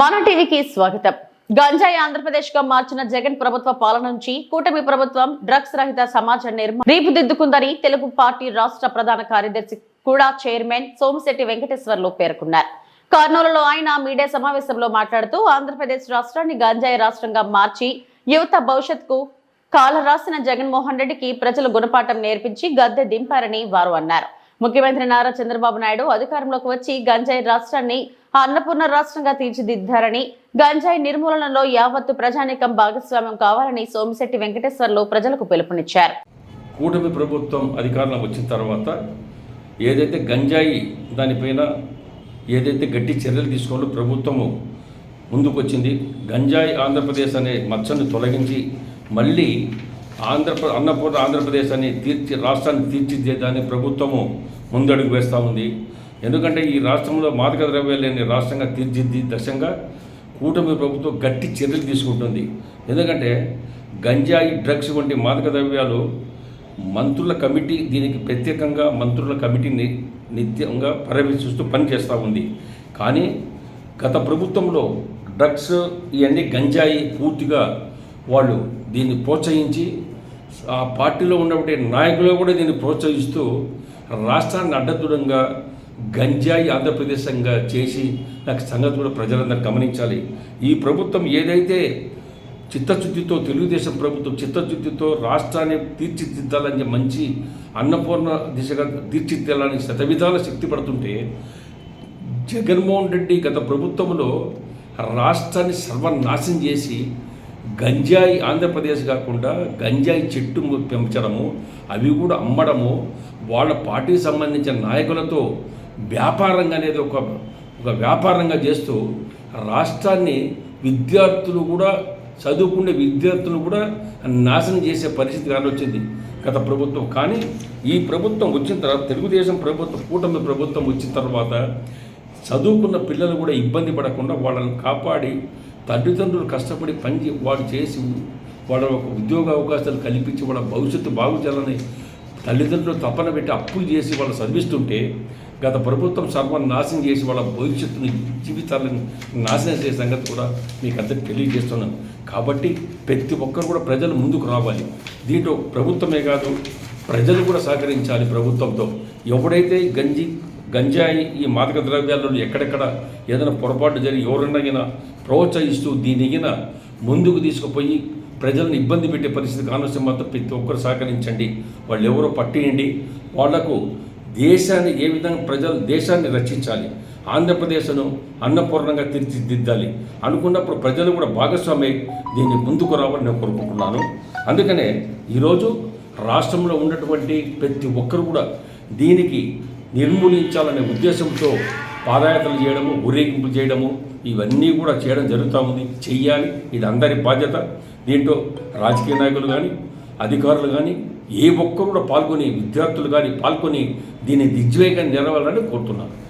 మన టీవీకి స్వాగతం. గంజాయి ఆంధ్రప్రదేశ్గా మార్చిన జగన్ ప్రభుత్వ పాలన నుంచి కూటమి ప్రభుత్వం డ్రగ్స్ రహిత సమాజం నిర్మాణం రీపుదిద్దుకుందని తెలుగు పార్టీ రాష్ట్ర ప్రధాన కార్యదర్శి కూడా చైర్మన్ సోమిశెట్టి వెంకటేశ్వర్లు పేర్కొన్నారు. కర్నూలులో ఆయన మీడియా సమావేశంలో మాట్లాడుతూ ఆంధ్రప్రదేశ్ రాష్ట్రాన్ని గంజాయి రాష్ట్రంగా మార్చి యువత భవిష్యత్కు కాల రాసిన జగన్మోహన్ రెడ్డికి ప్రజలు గుణపాఠం నేర్పించి గద్దె దింపారని వారు అన్నారు. ముఖ్యమంత్రి నారా చంద్రబాబు నాయుడు అధికారంలోకి వచ్చి గంజాయి రాష్ట్రాన్ని అన్నపూర్ణ రాష్ట్రంగా తీర్చిదిద్దారని గంజాయి నిర్మూలనలో యావత్తు ప్రజానీకం భాగస్వామ్యం కావాలని సోమిశెట్టి వెంకటేశ్వర్లు ప్రజలకు పిలుపునిచ్చారు. కూటమి ప్రభుత్వం అధికారంలో వచ్చిన తర్వాత ఏదైతే గంజాయి దానిపైన ఏదైతే గట్టి చర్యలు తీసుకోవాలో ప్రభుత్వము ముందుకొచ్చింది గంజాయి ఆంధ్రప్రదేశ్ అనే మచ్చను తొలగించి మళ్ళీ ఆంధ్రప్ర అన్నపూర్ణ ఆంధ్రప్రదేశ్ అని తీర్చి రాష్ట్రాన్ని తీర్చిదిద్దేదాన్ని ప్రభుత్వము ముందడుగు వేస్తూ ఉంది. ఎందుకంటే ఈ రాష్ట్రంలో మాదక ద్రవ్యాలు లేని రాష్ట్రంగా తీర్చిది దశంగా కూటమి ప్రభుత్వం గట్టి చర్యలు తీసుకుంటుంది. ఎందుకంటే గంజాయి డ్రగ్స్ వంటి మాదక ద్రవ్యాలు మంత్రుల కమిటీ దీనికి ప్రత్యేకంగా మంత్రుల కమిటీని నిత్యంగా పర్యవేక్షిస్తూ పనిచేస్తూ ఉంది. కానీ గత ప్రభుత్వంలో డ్రగ్స్ ఇవన్నీ గంజాయి పూర్తిగా వాళ్ళు దీన్ని ప్రోత్సహించి ఆ పార్టీలో ఉన్నటువంటి నాయకులు కూడా దీన్ని ప్రోత్సహిస్తూ రాష్ట్రాన్ని అడ్డదూరంగా గంజాయి ఆంధ్రప్రదేశంగా చేసి నాకు సంగతి కూడా ప్రజలందరూ గమనించాలి. ఈ ప్రభుత్వం ఏదైతే చిత్తశుద్ధితో తెలుగుదేశం ప్రభుత్వం చిత్తశుద్ధితో రాష్ట్రాన్ని తీర్చిదిద్దాలని మంచి అన్నపూర్ణ దిశగా తీర్చిదిద్దాలని శతవిధాల శక్తి పడుతుంటే జగన్మోహన్ రెడ్డి గత ప్రభుత్వంలో రాష్ట్రాన్ని సర్వనాశం చేసి గంజాయి ఆంధ్రప్రదేశ్ కాకుండా గంజాయి చెట్టు పెంచడము అవి కూడా అమ్మడము వాళ్ళ పార్టీకి సంబంధించిన నాయకులతో వ్యాపారంగా అనేది ఒక ఒక వ్యాపారంగా చేస్తూ రాష్ట్రాన్ని విద్యార్థులు కూడా చదువుకునే విద్యార్థులు కూడా నాశనం చేసే పరిస్థితి కానీ వచ్చింది గత ప్రభుత్వం. కానీ ఈ ప్రభుత్వం వచ్చిన తర్వాత తెలుగుదేశం ప్రభుత్వం కూటమి ప్రభుత్వం వచ్చిన తర్వాత చదువుకున్న పిల్లలు కూడా ఇబ్బంది పడకుండా వాళ్ళని కాపాడి తల్లిదండ్రులు కష్టపడి పని వాళ్ళు చేసి వాళ్ళ ఒక ఉద్యోగ అవకాశాలు కల్పించి వాళ్ళ భవిష్యత్తు బాగు చేయాలని తల్లిదండ్రులు తపన పెట్టి అప్పులు చేసి వాళ్ళు చదివిస్తుంటే గత ప్రభుత్వం సర్వనాశనం చేసి వాళ్ళ భవిష్యత్తుని జీవితాలను నాశనం చేసే సంగతి కూడా మీకు అందరికి తెలియజేస్తున్నాను. కాబట్టి ప్రతి ఒక్కరు కూడా ప్రజలు ముందుకు రావాలి. దీంట్లో ప్రభుత్వమే కాదు ప్రజలు కూడా సహకరించాలి ప్రభుత్వంతో. ఎవడైతే గంజి గంజాయి ఈ మాదక ద్రవ్యాలలో ఎక్కడెక్కడ ఏదైనా పొరపాటు జరిగి ఎవరినైనా ప్రోత్సహిస్తూ దీనిగిన ముందుకు తీసుకుపోయి ప్రజలను ఇబ్బంది పెట్టే పరిస్థితి కానవసరం మాత్రం ప్రతి ఒక్కరు సహకరించండి. వాళ్ళు ఎవరో పట్టేయండి. వాళ్ళకు దేశాన్ని ఏ విధంగా ప్రజలు దేశాన్ని రక్షించాలి ఆంధ్రప్రదేశ్ను అన్నపూర్ణంగా తీర్చిదిద్దాలి అనుకున్నప్పుడు ప్రజలు కూడా భాగస్వామి దీన్ని ముందుకు రావాలని నేను కోరుకుంటున్నాను. అందుకనే ఈరోజు రాష్ట్రంలో ఉన్నటువంటి ప్రతి ఒక్కరు కూడా దీనికి నిర్మూలించాలనే ఉద్దేశంతో పాదయాత్రలు చేయడము ఊరేగింపు చేయడము ఇవన్నీ కూడా చేయడం జరుగుతూ ఉంది. చెయ్యాలి. ఇది అందరి బాధ్యత. దీంట్లో రాజకీయ నాయకులు కానీ అధికారులు కానీ ఏ ఒక్కరు కూడా పాల్గొని విద్యార్థులు కానీ పాల్గొని దీన్ని దిగ్విజయంగా నిలవాలని కోరుతున్నాను.